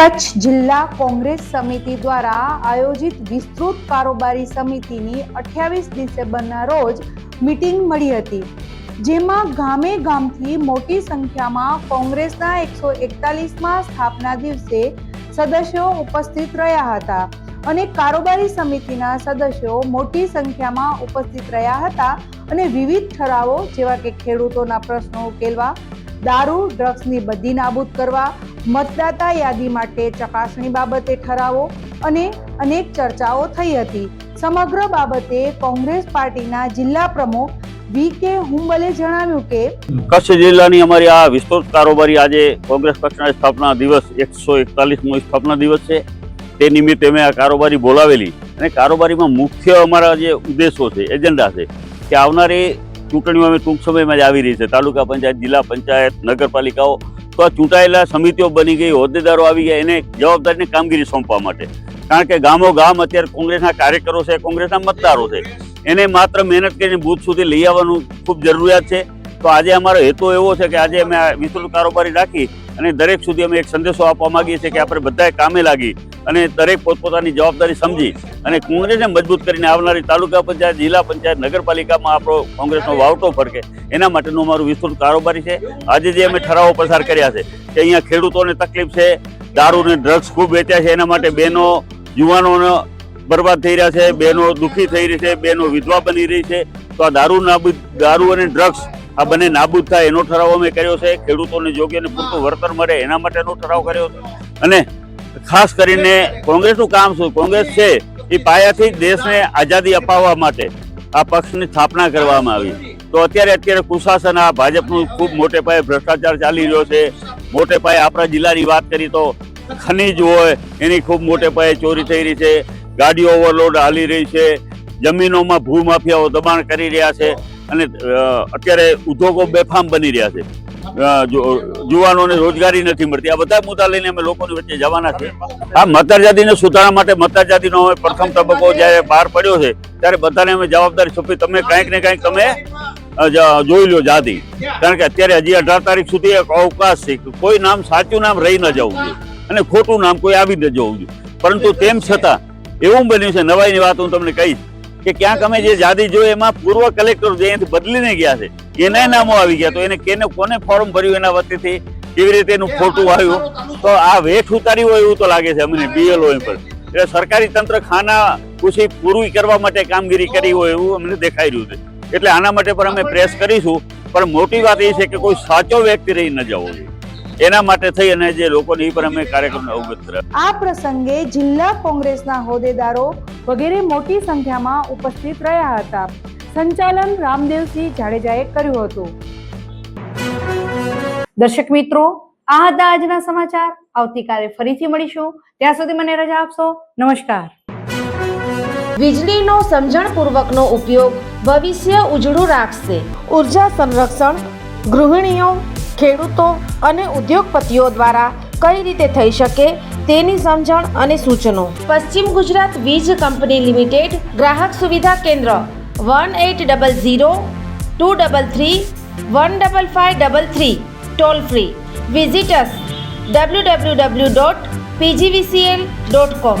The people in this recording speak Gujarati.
કચ્છ જિલ્લા કોંગ્રેસ સમિતિ દ્વારા આયોજિત વિસ્તૃત કારોબારી સમિતિની અઠ્યાવીસ ડિસેમ્બરના રોજ મીટિંગ મળી હતી, જેમાં ગામે ગામથી મોટી સંખ્યામાં કોંગ્રેસના એકસો એકતાલીસમાં સ્થાપના દિવસે સદસ્યો ઉપસ્થિત રહ્યા હતા અને કારોબારી સમિતિના સદસ્યો મોટી સંખ્યામાં ઉપસ્થિત રહ્યા હતા અને વિવિધ ઠરાવો જેવા કે ખેડૂતોના પ્રશ્નો ઉકેલવા દારૂ, ડ્રગ્સની બધી નાબૂદ કરવા, મતદાતા યાદી માટે ચકાસણી બાબતે ઠરાવો અને અનેક ચર્ચાઓ થઈ હતી. સમગ્ર બાબતે કોંગ્રેસ પાર્ટીના જિલ્લા પ્રમુખ વી કે હુંબલે જણાવ્યું કે કચ્છ જિલ્લાની અમારી આ વિસ્તૃત કારોબારી આજે કોંગ્રેસ પક્ષના સ્થાપના દિવસ એકસો એકતાલીસમો સ્થાપના દિવસ છે. તે નિમિત્તે મેં આ કારોબારી બોલાવેલી અને કારોબારીમાં મુખ્ય અમારા જે ઉદ્દેશો છે, એજન્ડા છે, કે આવનારી ચૂંટણીઓ અમે ટૂંક સમયમાં જ આવી રહી છે. તાલુકા પંચાયત, જિલ્લા પંચાયત, નગરપાલિકાઓ તો આ ચૂંટાયેલા સમિતિઓ બની ગઈ, હોદ્દેદારો આવી ગયા, એને જવાબદારીની કામગીરી સોંપવા માટે. કારણ કે ગામો ગામ અત્યારે કોંગ્રેસના કાર્યકરો છે, કોંગ્રેસના મતદારો છે. એને માત્ર મહેનત કરીને બૂથ સુધી લઈ આવવાનું ખૂબ જરૂરિયાત છે. તો આજે અમારો હેતુ એવો છે કે આજે અમે આ વિસ્તૃત કારોબારી રાખી અને દરેક સુધી અમે એક સંદેશો આપવા માંગીએ છીએ કે આપણે બધાએ કામે લાગી અને દરેક પોતપોતાની જવાબદારી સમજી અને કોંગ્રેસને મજબૂત કરીને આવનારી તાલુકા પંચાયત, જિલ્લા પંચાયત, નગરપાલિકામાં આપણો કોંગ્રેસનો વાવટો ફરકે. એના માટેનું અમારું વિસ્તૃત કારોબારી છે. આજે જે અમે ઠરાવો પસાર કર્યા છે, કે અહીંયા ખેડૂતોને તકલીફ છે દારૂ ને ડ્રગ્સ ખૂબ વેચ્યા છે, એના માટે બહેનો, યુવાનોનો બરબાદ થઈ રહ્યા છે, બહેનો દુઃખી થઈ રહી છે, બહેનો વિધવા બની રહી છે. તો આ દારૂ નાબૂદ દારૂ અને ડ્રગ્સ આ બંને નાબૂદ થાય એનો ઠરાવ અમે કર્યો છે. ખેડૂતોને યોગ્ય અને પૂરતું વળતર મળે એના માટેનો ઠરાવ કર્યો છે. અને ખાસ કરીને કોંગ્રેસનું કામ શું? કોંગ્રેસ છે એ પાયાથી જ દેશને આઝાદી અપાવવા માટે આ પક્ષની સ્થાપના કરવામાં આવી. તો અત્યારે અત્યારે કુશાસન આ ભાજપનું ખૂબ મોટે પાયે ભ્રષ્ટાચાર ચાલી રહ્યો છે. મોટે પાયે આપણા જિલ્લાની વાત કરી તો ખનીજ હોય એની ખૂબ મોટે પાયે ચોરી થઈ રહી છે. ગાડીઓ ઓવરલોડ હાલી રહી છે. જમીનોમાં ભૂમાફિયાઓ દબાણ કરી રહ્યા છે. અને અત્યારે ઉદ્યોગો બેફામ બની રહ્યા છે. યુવાનોને રોજગારી નથી મળતી. આ બધા મુદ્દા લઈને અમે લોકોની વચ્ચે જવાના છે આ મતદાર જાતિને સુધારવા માટે મતદાર જાતિનો હવે પ્રથમ તબક્કો જ્યારે બહાર પડ્યો છે, ત્યારે બધાને અમે જવાબદારી સોંપી. તમે કાંઈક ને કાંઈક તમે જોઈ લો જાદી કારણ કે અત્યારે હજી અઢાર તારીખ સુધી એક અવકાશ છે કોઈ નામ સાચું નામ રહી ન જવું જોઈએ. અને ખોટું નામ કોઈ આવી ન જવું જોઈએ. પરંતુ તેમ છતાં એવું બન્યું છે, નવાઈની વાત હું તમને કહીશ. કે ક્યાંક અમે જે યાદી જોઈ એમાં પૂર્વ કલેક્ટર જે બદલીને ગયા છે. એના નામો આવી ગયા તો એને કેને કોને ફોર્મ ભર્યું એના વતીથી કેવી રીતે એનું ખોટું આવ્યું? તો આ વેઠ ઉતારી હોય એવું તો લાગે છે અમને બીએલઓ પર. એટલે સરકારી તંત્ર ખાના ખુશી પૂરી કરવા માટે કામગીરી કરી હોય એવું અમને દેખાઈ રહ્યું છે. એટલે આના માટે પણ અમે પ્રેસ કરીશું, પણ મોટી વાત એ છે કે કોઈ સાચો વ્યક્તિ રહી ન જવો એના માટે થઈ અને જે લોકોને એ પણ અમે કાર્યક્રમને અવગત કર્યા. આ પ્રસંગે જિલ્લા કોંગ્રેસના હોદ્દેદારો વગેરે મોટી સંખ્યામાં ઉપસ્થિત રહ્યા હતા. સંચાલન રામદેવસિંહ જાડેજાએ કર્યું હતું. દર્શક મિત્રો આ હતા આજના સમાચાર. આવતીકાલે ફરીથી મળીશું. ત્યાં સુધી મને રજા આપશો. નમસ્કાર. વીજળીનો સમજણપૂર્વકનો ઉપયોગ ભવિષ્ય ઉજળું રાખશે. ઊર્જા સંરક્ષણ ગૃહિણીઓ ખેડૂતો અને ઉદ્યોગપતિઓ દ્વારા કઈ રીતે થઈ શકે તેની સમજણ અને સૂચનો. પશ્ચિમ ગુજરાત વીજ કંપની લિમિટેડ ગ્રાહક સુવિધા કેન્દ્ર one eight double zero two double three one double five double three toll free. Visitors W W W dot PGVCL dot com